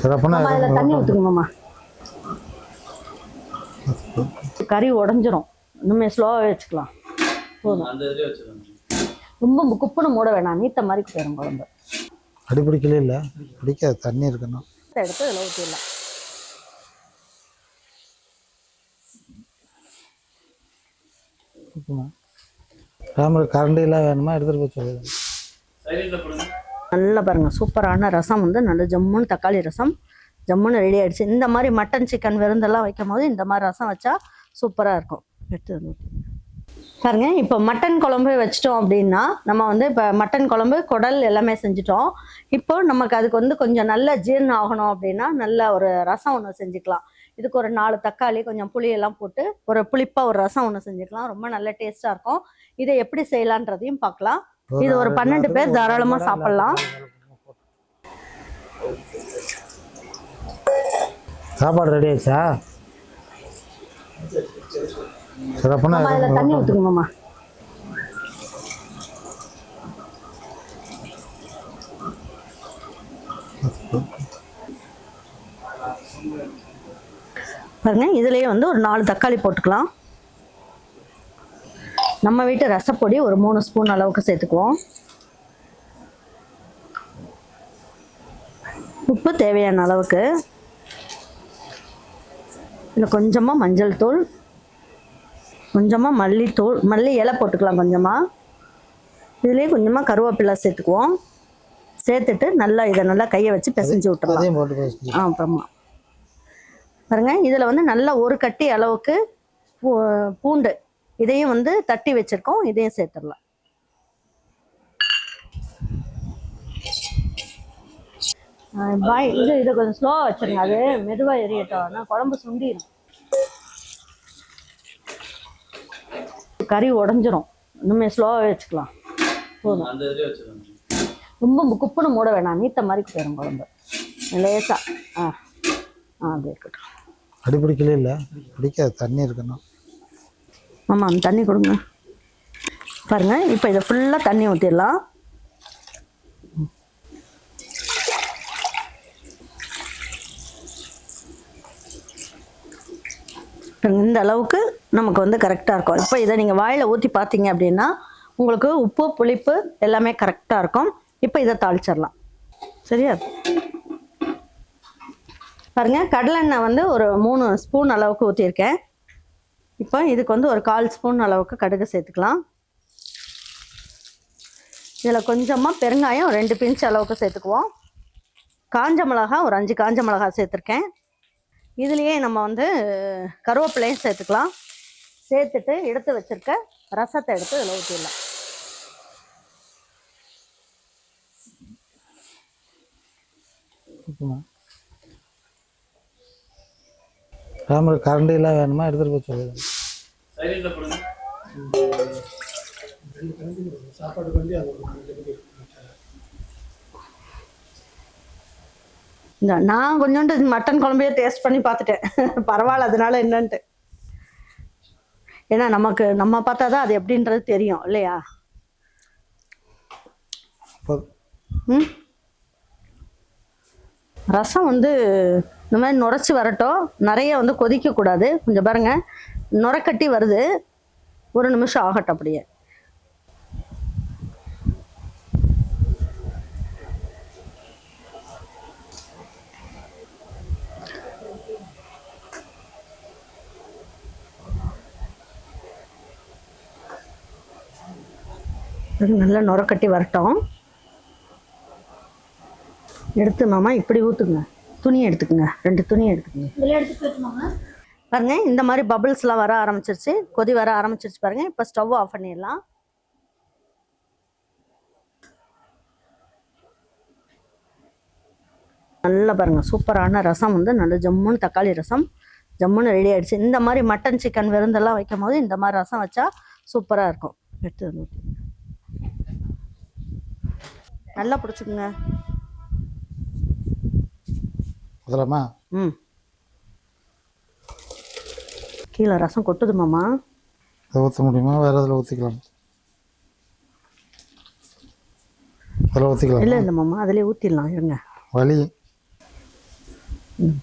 சிறப்பான அதில் தண்ணி ஊற்றுங்க மாமா கறி உடஞ்சிரும். இன்னுமே ஸ்லோவாக வச்சுக்கலாம். போதும். ரொம்ப குப்புன்னு மூட வேணாம். நீத்த மாதிரி போயிடும் குழம்பு. அடி பிடிக்கல இல்லை. பிடிக்காது. தண்ணி இருக்கணும். எடுத்து இதில் ஊற்றிடலாம் ராமர் கரண்டி எல்லாம் வேணுமா? எடுத்துகிட்டு போய் சொல்லுங்க சைலண்ட்ல போடுங்க. நல்லா பாருங்கள் சூப்பரான ரசம் வந்து நல்ல ஜம்முன்னு தக்காளி ரசம் ஜம்முன்னு ரெடி ஆகிடுச்சு இந்த மாதிரி மட்டன் சிக்கன் விருந்தெல்லாம் வைக்கும் போது இந்த மாதிரி ரசம் வச்சா சூப்பராக இருக்கும். எடுத்து பாருங்க இப்போ மட்டன் குழம்பு வச்சிட்டோம் அப்படின்னா நம்ம வந்து இப்போ மட்டன் குழம்பு குடல் எல்லாமே செஞ்சுட்டோம். இப்போ நமக்கு அதுக்கு வந்து கொஞ்சம் நல்ல ஜீரணம் ஆகணும் அப்படின்னா நல்ல ஒரு ரசம் ஒன்று செஞ்சுக்கலாம். இதுக்கு ஒரு நாலு தக்காளி கொஞ்சம் புளியெல்லாம் போட்டு ஒரு புளிப்பாக ஒரு ரசம் ஒன்று செஞ்சுக்கலாம். ரொம்ப நல்ல டேஸ்ட்டாக இருக்கும். இதை எப்படி செய்யலான்றதையும் பார்க்கலாம். இது ஒரு பன்னெண்டு பேர் தாராளமா சாப்பிடலாம். சாப்பாடு ரெடி ஆயிடுச்சா? தண்ணி ஊற்றுங்க மாமா. பாருங்க இதுலயே வந்து ஒரு நாலு தக்காளி போட்டுக்கலாம். நம்ம வீட்டு ரசப்பொடி ஒரு மூணு ஸ்பூன் அளவுக்கு சேர்த்துக்குவோம். உப்பு தேவையான அளவுக்கு. இதில் கொஞ்சமாக மஞ்சள் தூள் கொஞ்சமாக மல்லித்தூள் மல்லி இலை போட்டுக்கலாம் கொஞ்சமாக இதுலேயே கொஞ்சமாக கருவேப்பிலை சேர்த்துக்குவோம். சேர்த்துட்டு நல்லா இதை நல்லா கையை வச்சு பிசைஞ்சு விட்டுறலாம். ஆ அப்புறமா. பாருங்க இதில் வந்து நல்லா ஒரு கட்டி அளவுக்கு பூ- பூண்டு இதையும் வந்து தட்டி வச்சிருக்கோம் இதையும் சேர்த்துடலாம். பாய் இது இதை கொஞ்சம் ஸ்லோவாக வச்சிருங்க. அது மெதுவாக எரியட்டும். ஆனால் குழம்பு சுண்டிடும் கறி உடஞ்சிரும். இன்னுமே ஸ்லோவாக வச்சுக்கலாம். போதும். ரொம்ப குப்புன்னு மூட வேணாம். நீத்த மாதிரி போயிடும் குழம்பு. லேசா. ஆ. ஆ அது இருக்கட்டும். அடி பிடிக்கல இல்லை. பிடிக்காது. தண்ணி இருக்கணும். ஆமாம் தண்ணி கொடுங்க. பாருங்க இப்போ இதை ஃபுல்லாக தண்ணி ஊற்றிடலாம் இந்த அளவுக்கு நமக்கு வந்து கரெக்டாக இருக்கும். இப்போ இதை நீங்கள் வாயில் ஊற்றி பார்த்தீங்க அப்படின்னா உங்களுக்கு உப்பு புளிப்பு எல்லாமே கரெக்டாக இருக்கும். இப்போ இதை தாளிச்சிடலாம். சரியா? பாருங்க கடலெண்ணெய் வந்து ஒரு மூணு ஸ்பூன் அளவுக்கு ஊற்றிருக்கேன் இப்போ இதுக்கு வந்து ஒரு கால் ஸ்பூன் அளவுக்கு கடுகு சேர்த்துக்கலாம். இதில் கொஞ்சமாக பெருங்காயம் ரெண்டு பிஞ்ச் அளவுக்கு சேர்த்துக்குவோம். காஞ்ச மிளகா ஒரு அஞ்சு காஞ்ச மிளகா சேர்த்துருக்கேன். இதுலேயே நம்ம வந்து கருவேப்பிலையும் சேர்த்துக்கலாம். சேர்த்துட்டு எடுத்து வச்சுருக்க ரசத்தை எடுத்து இதில் ஊற்றிடலாம் ராமர் கரண்டி எல்லாம் வேணுமா? எடுத்துகிட்டு போய் சொல்லுங்க. போடுங்க இந்த நான் கொஞ்சோண்டு மட்டன் குழம்பையே டேஸ்ட் பண்ணி பார்த்துட்டேன். பரவாயில்ல அதனால என்னன்ட்டு. ஏன்னா நமக்கு நம்ம பார்த்தா தான் அது எப்படின்றது தெரியும் இல்லையா? ரசம் வந்து இந்த மாதிரி நுரைச்சி வரட்டும். நிறைய வந்து கொதிக்கக்கூடாது கொஞ்சம் பாருங்கள் நுரக்கட்டி வருது. ஒரு நிமிஷம் ஆகட்டும் அப்படியே. நல்லா நுரக்கட்டி வரட்டும். எடுத்து மாமா இப்படி ஊற்றுங்க துணி எடுத்துக்கங்க. ரெண்டு துணி எடுத்துக்கங்க. பாருங்க இந்த மாதிரி பபிள்ஸ்லாம் வர ஆரம்பிச்சிருச்சு. கொதி வர ஆரம்பிச்சிருச்சு பாருங்க. இப்போ ஸ்டவ் ஆஃப் பண்ணிடலாம். நல்லா பாருங்க சூப்பரான ரசம் வந்து நல்ல ஜம்முன்னு தக்காளி ரசம். ஜம்முன்னு ரெடி ஆயிடுச்சு. இந்த மாதிரி மட்டன் சிக்கன் விருந்தெல்லாம் வைக்கும் போது இந்த மாதிரி ரசம் வச்சா சூப்பராக இருக்கும். எடுத்து. நல்லா பிடிச்சிக்குங்க. முதலமா ம். கீழே ரசம் கொட்டுது மாமா. இதை ஊற்ற முடியுமா? வேறு இதில் ஊற்றிக்கலாம் இதில் ஊற்றிக்கலாம் இல்லை இல்லை மாமா அதிலே ஊற்றிடலாம் இருங்க. வலி. ம்.